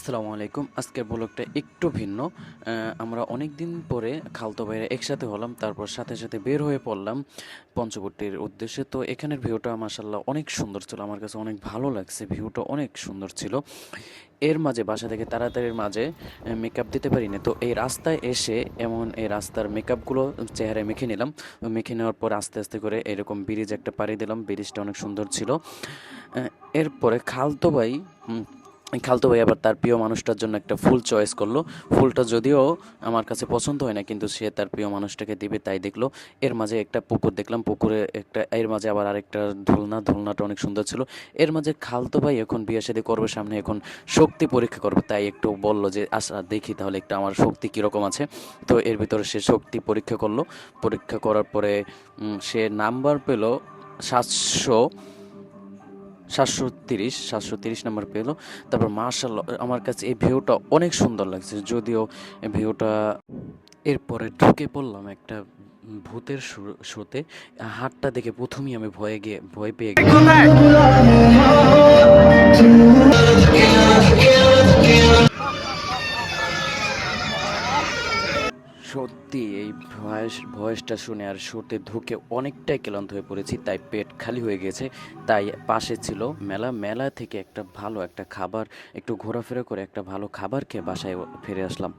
আসসালামু আলাইকুম। আজকের ব্লগটা একটু ভিন্ন। আমরা অনেক দিন পরে খালতো ভাইরা একসাথে হলাম, তারপর সাথে সাথে বের হয়ে পড়লাম পঞ্চবটির উদ্দেশ্যে। তো এখানের ভিউটা মাসাল্লাহ অনেক সুন্দর ছিল, আমার কাছে অনেক ভালো লাগছে, ভিউটা অনেক সুন্দর ছিল। এর মাঝে, বাসা থেকে তাড়াতাড়ির মাঝে মেকআপ দিতে পারি না তো এই রাস্তায় এসে এমন এই রাস্তার মেকআপগুলো চেহারায় মেখে নিলাম। মেখে নেওয়ার পর আস্তে আস্তে করে এরকম ব্রিজ একটা পাড়ি দিলাম, ব্রিজটা অনেক সুন্দর ছিল। এরপরে খালতো ভাই খালতো ভাই আবার তার প্রিয় মানুষটার জন্য একটা ফুল চয়েস করল। ফুলটা যদিও আমার কাছে পছন্দ হয় না, কিন্তু সে তার প্রিয় মানুষটাকে দিবে, তাই দেখল। এর মাঝে একটা পুকুর দেখলাম, পুকুরে একটা, এর মাঝে আবার আরেকটা ধুলনা, ধুলনাটা অনেক সুন্দর ছিল। এর মাঝে খালতো ভাই এখন বিয়ে শাদী করবে, সামনে এখন শক্তি পরীক্ষা করবে, তাই একটু বলল যে আচ্ছা দেখি তাহলে একটা আমার শক্তি কীরকম আছে। তো এর ভিতরে সে শক্তি পরীক্ষা করল। পরীক্ষা করার পরে সে নাম্বার পেল সাতশো সাতশো তিরিশ সাতশো তিরিশ নাম্বার পেল। তারপর মার্শাল আমার কাছে এই ভিউটা অনেক সুন্দর লাগছে। যদিও ভিউটা এরপরে ঢুকে পড়লাম একটা ভূতের শোতে হাটটা দেখে প্রথমেই আমি ভয়ে গিয়ে, ভয় পেয়ে গেলাম। সত্যি এই ভয়েস, ভয়েসটা শুনে আর শুতে ঢুকে অনেকটাই ক্লান্ত হয়ে পড়েছি, তাই পেট খালি হয়ে গেছে। তাই পাশে ছিল মেলা মেলা থেকে একটা ভালো একটা খাবার, একটু ঘোরাফেরা করে একটা ভালো খাবার খেয়ে বাসায় ফিরে আসলাম।